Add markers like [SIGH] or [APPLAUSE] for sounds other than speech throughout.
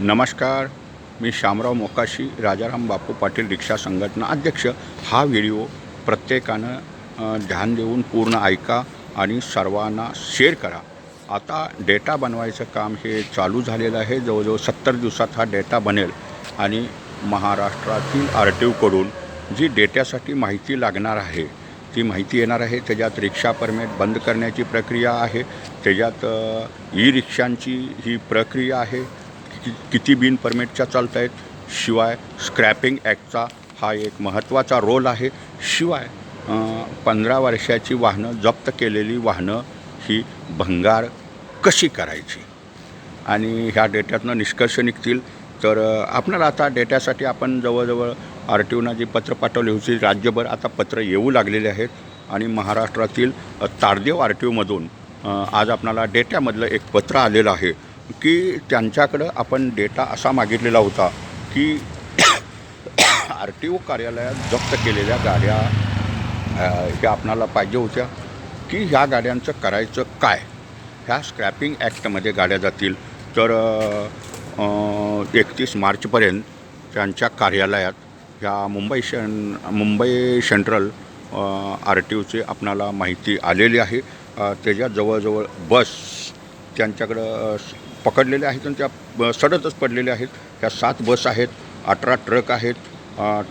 नमस्कार. मी शामराव मोकाशी राजाराम बापू पाटील रिक्षा संघटना अध्यक्ष. हा व्हिडिओ प्रत्येकानं ध्यान देऊन पूर्ण ऐका आणि सर्वांना शेअर करा. आता डेटा बनवायचं काम हे चालू झालेलं आहे. जवळजवळ सत्तर दिवसात हा डेटा बनेल आणि महाराष्ट्रातील आर टी ओकडून जी डेट्यासाठी माहिती लागणार आहे ती माहिती येणार आहे. त्याच्यात रिक्षा परमिट बंद करण्याची प्रक्रिया आहे. त्याच्यात ई रिक्षांची ही प्रक्रिया आहे. कि किती बिन परमिटच्या चालत आहेत शिवाय स्क्रॅपिंग ॲक्टचा हा एक महत्त्वाचा रोल आहे. शिवाय पंधरा वर्षाची वाहनं जप्त केलेली वाहनं ही भंगार कशी करायची? आणि ह्या डेट्यातनं निष्कर्ष निघतील. तर आपणाला आता डेट्यासाठी आपण जवळजवळ आर टी ओना जी पत्र पाठवली होती राज्यभर आता पत्र येऊ लागलेले आहेत. आणि महाराष्ट्रातील तारदेव आर टी ओमधून आज आपणाला डेट्यामधलं एक पत्र आलेलं आहे. की त्यांच्याकडं आपण डेटा असा मागितलेला होता की [COUGHS] आर टी ओ कार्यालयात जप्त केलेल्या गाड्या ह्या आपणाला पाहिजे होत्या. की ह्या गाड्यांचं करायचं काय? ह्या स्क्रॅपिंग ॲक्टमध्ये गाड्या जातील. तर एकतीस मार्चपर्यंत त्यांच्या कार्यालयात ह्या मुंबई शन मुंबई सेंट्रल आर टी ओची आपणाला माहिती आलेली आहे. त्याच्या जवळजवळ बस त्यांच्याकडं पकडलेल्या पकडलेले आहेत आणि त्या सडतच पडलेल्या आहेत. ह्या सात बस आहेत अठरा ट्रक आहेत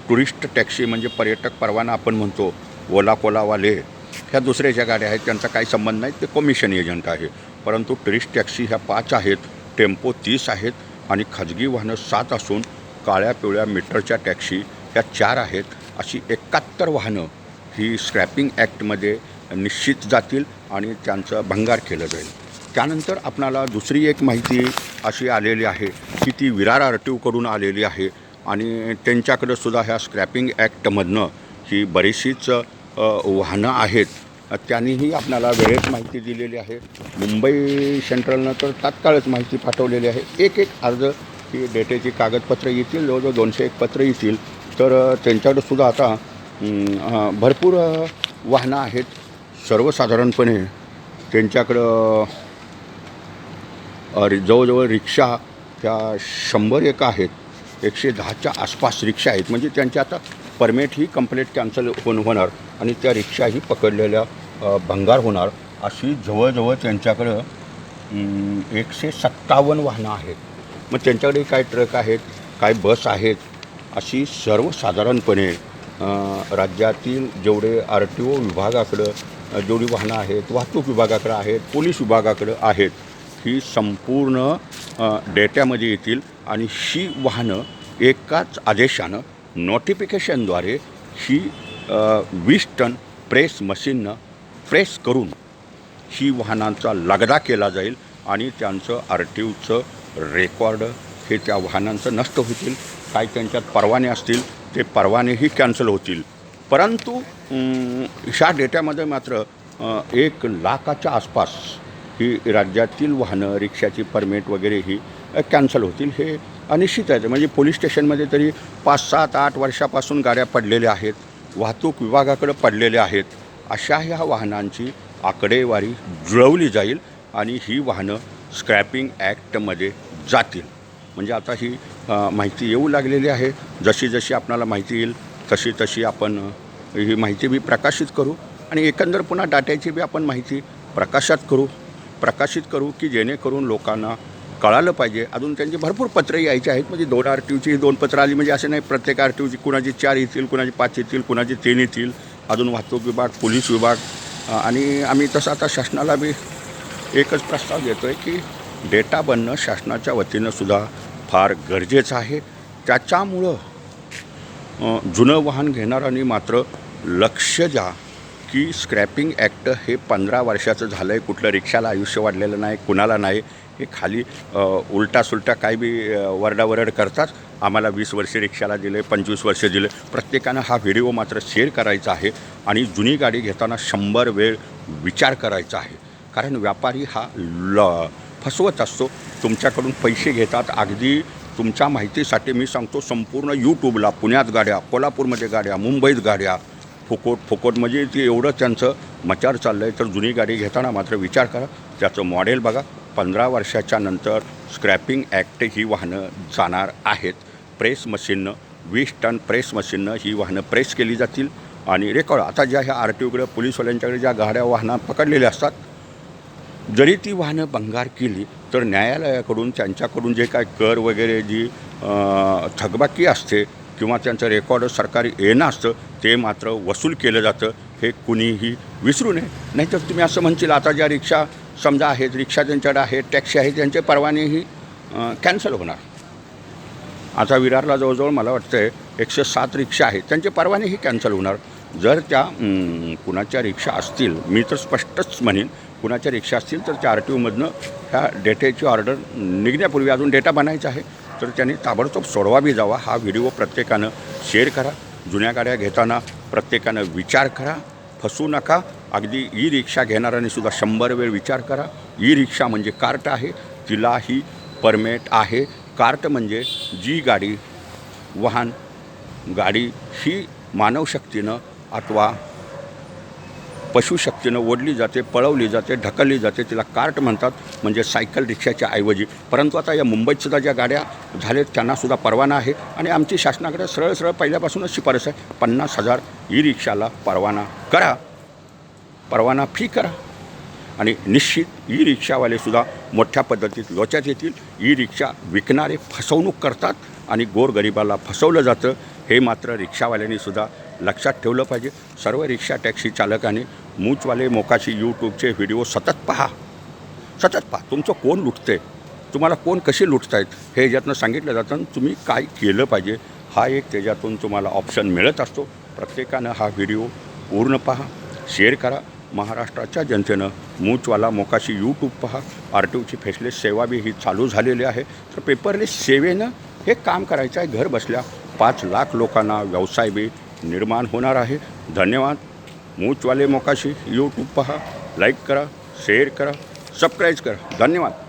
टुरिस्ट टॅक्सी म्हणजे पर्यटक परवाना आपण म्हणतो ओला कोलावाले. ह्या दुसऱ्या ज्या गाड्या आहेत त्यांचा काही संबंध नाही ते कमिशन एजंट आहे. परंतु टुरिस्ट टॅक्सी ह्या पाच आहेत टेम्पो तीस आहेत आणि खाजगी वाहनं सात असून काळ्या पिवळ्या मीटरच्या टॅक्सी ह्या चार आहेत. अशी एकाहत्तर वाहनं ही स्क्रॅपिंग ॲक्टमध्ये निश्चित जातील आणि त्यांचं भंगार केलं जाईल. त्यानंतर आपणाला दुसरी एक माहिती अशी आलेली आहे की ती विरार आर टी ओकडून आलेली आहे आणि त्यांच्याकडं सुद्धा ह्या स्क्रॅपिंग ॲक्टमधनं ही बरीचशीच वाहनं आहेत. त्यांनीही आपल्याला वेळेत माहिती दिलेली आहे. मुंबई सेंट्रलनं तर तात्काळच माहिती पाठवलेली आहे. एक एक अर्ज ही डेटेची कागदपत्रं येतील जवळजवळ दोनशे एक पत्र येतील. तर अ, त्यांच्याकडं सुद्धा आता भरपूर वाहनं आहेत. सर्वसाधारणपणे त्यांच्याकडं रि- जवळजवळ रिक्षा त्या शंभर एक आहेत एकशे दहाच्या आसपास रिक्षा आहेत. म्हणजे त्यांच्या आता परमिट ही कंप्लेट कॅन्सल होऊन होणार आणि त्या रिक्षाही पकडलेल्या भंगार होणार अशी जवळजवळ त्यांच्याकडं एकशे सत्तावन्न वाहनं आहेत. मग त्यांच्याकडे काय ट्रक आहेत काय बस आहेत अशी सर्वसाधारणपणे राज्यातील जेवढे आर टी ओ विभागाकडं जेवढी वाहनं आहेत वाहतूक विभागाकडं आहेत पोलीस विभागाकडं आहेत ही संपूर्ण डेट्यामध्ये येतील आणि ही वाहनं एकाच आदेशानं नोटिफिकेशनद्वारे ही वीस टन प्रेस मशीननं प्रेस करून ही वाहनांचा लगदा केला जाईल आणि त्यांचं आर टी ओचं रेकॉर्ड हे त्या वाहनांचं नष्ट होतील. काही त्यांच्यात परवाने असतील ते परवानेही कॅन्सल होतील. परंतु ह्या डेट्यामध्ये मात्र एक लाखाच्या आसपास ही राज्यातील वाहनं रिक्षाची परमिट वगैरे ही कॅन्सल होतील हे अनिश्चित आहे. म्हणजे पोलीस स्टेशनमध्ये तरी पाच सात आठ वर्षापासून गाड्या पडलेल्या आहेत वाहतूक विभागाकडे पडलेल्या आहेत अशा ह्या वाहनांची आकडेवारी जुळवली जाईल आणि ही वाहनं स्क्रॅपिंग ॲक्टमध्ये जातील. म्हणजे आता ही माहिती येऊ लागलेली आहे. जशी जशी आपणाला माहिती येईल तशी तशी आपण ही माहिती बी प्रकाशित करू आणि एकंदर पुन्हा डाट्याची बी आपण माहिती प्रकाशात करू. प्रकाशित करू की जेणेकरून लोकांना कळालं पाहिजे. अजून त्यांची भरपूर पत्रं यायची आहेत. म्हणजे दोन आर टी ओची दोन पत्रं आली. म्हणजे असं नाही प्रत्येक आर टी ओची कुणाची चार येतील कुणाची पाच येतील कुणाची तीन येतील. अजून वाहतूक विभाग पोलीस विभाग. आणि आम्ही तसं आता शासनाला बी एकच प्रस्ताव देतो आहे की डेटा बनणं शासनाच्या वतीनं सुद्धा फार गरजेचं आहे. त्याच्यामुळं जुनं वाहन घेणाऱ्यांनी मात्र लक्ष द्या. की स्क्रॅपिंग ॲक्ट हे पंधरा वर्षाचं झालं आहे कुठलं रिक्षाला आयुष्य वाढलेलं नाही कुणाला नाही. हे खाली अ, उलटा सुलटा काय बी वरडावरड करतात. आम्हाला वीस वर्षे रिक्षाला दिले पंचवीस वर्ष दिले प्रत्येकानं हा व्हिडिओ मात्र शेअर करायचा आहे आणि जुनी गाडी घेताना शंभर वेळ विचार करायचा आहे. कारण व्यापारी हा ल फसवत असतो. तुमच्याकडून पैसे घेतात. अगदी तुमच्या माहितीसाठी मी सांगतो संपूर्ण यूट्यूबला पुण्यात गाड्या कोल्हापूरमध्ये गाड्या मुंबईत गाड्या फुकोट फुकोट म्हणजे ते एवढं त्यांचं मचार चाललं आहे तर जुनी गाडी घेताना मात्र विचार करा. त्याचं मॉडेल बघा. पंधरा वर्षाच्या नंतर स्क्रॅपिंग ॲक्ट ही वाहनं जाणार आहेत. प्रेस मशीननं वीस टन प्रेस मशीननं ही वाहनं प्रेस केली जातील. आणि रेकॉर्ड आता ज्या ह्या आर टी ओकडे पोलीसवाल्यांच्याकडे ज्या गाड्या वाहनं पकडलेल्या असतात जरी ती वाहनं भंगार केली तर न्यायालयाकडून त्यांच्याकडून जे काय कर वगैरे जी थकबाकी असते किंवा त्यांचं रेकॉर्ड सरकारी येणं असतं ते मात्र वसूल केलं जातं हे कुणीही विसरू नये. नाहीतर तुम्ही असं म्हणशील आता ज्या रिक्षा समजा आहेत रिक्षा ज्यांच्याकडे आहेत टॅक्सी आहेत त्यांचे परवानेही कॅन्सल होणार. आता विरारला जवळजवळ मला वाटतं आहे एकशे सात रिक्षा आहेत त्यांचे परवानेही कॅन्सल होणार. जर त्या कुणाच्या रिक्षा असतील मी तर स्पष्टच म्हणेन कुणाच्या रिक्षा असतील तर त्या आर टी ओमधनं ह्या डेटाची ऑर्डर निघण्यापूर्वी अजून डेटा बनायचा आहे. तर त्यांनी ताबडतोब सोडवावी जावा. हा व्हिडिओ प्रत्येकानं शेअर करा. जुन्या गाड्या घेताना प्रत्येकानं विचार करा. फसू नका. अगदी ई रिक्षा घेणाऱ्यांनी सुद्धा शंभर वेळ विचार करा. ई रिक्षा म्हणजे कार्ट आहे. तिलाही परमेट आहे. कार्ट म्हणजे जी गाडी वाहन गाडी ही मानवशक्तीनं अथवा पशुशक्तीनं ओढली जाते पळवली जाते ढकलली जाते तिला कार्ट म्हणतात म्हणजे सायकल रिक्षाच्या ऐवजी. परंतु आता या मुंबईत सुद्धा ज्या गाड्या झालेत त्यांनासुद्धा परवाना आहे. आणि आमची शासनाकडे सरळ सरळ पहिल्यापासूनच शिफारस आहे पन्नास हजार ई रिक्षाला परवाना करा. परवाना फी करा. आणि निश्चित ई रिक्षावालेसुद्धा मोठ्या पद्धतीत लोच्यात येतील. ई रिक्षा विकणारे फसवणूक करतात आणि गोरगरिबाला फसवलं जातं. हे मात्र रिक्षावाल्यांनीसुद्धा लक्षात ठेवलं पाहिजे. सर्व रिक्षा टॅक्सी चालकांनी मूचवाले मोकाशी यूट्यूबचे व्हिडिओ सतत पहा. सतत पहा. तुमचं कोण लुटते तुम्हाला कोण कसे लुटतायत? हे याच्यातनं सांगितलं जातं आणि तुम्ही काय केलं पाहिजे? हा एक त्याच्यातून तुम्हाला ऑप्शन मिळत असतो. प्रत्येकानं हा व्हिडिओ पूर्ण पहा. शेअर करा. महाराष्ट्राच्या जनतेनं मूचवाला मोकाशी यूट्यूब पहा. आर टी ओची फेसलेस सेवा बी ही चालू झालेली आहे. तर पेपरलेस सेवेनं हे काम करायचं आहे. घर बसल्या पाच लाख लोकांना व्यवसाय बी निर्माण होणार आहे. धन्यवाद. मूचवाले मोकाशी यूट्यूब पहा. लाईक करा शेअर करा सबस्क्राईब करा. धन्यवाद.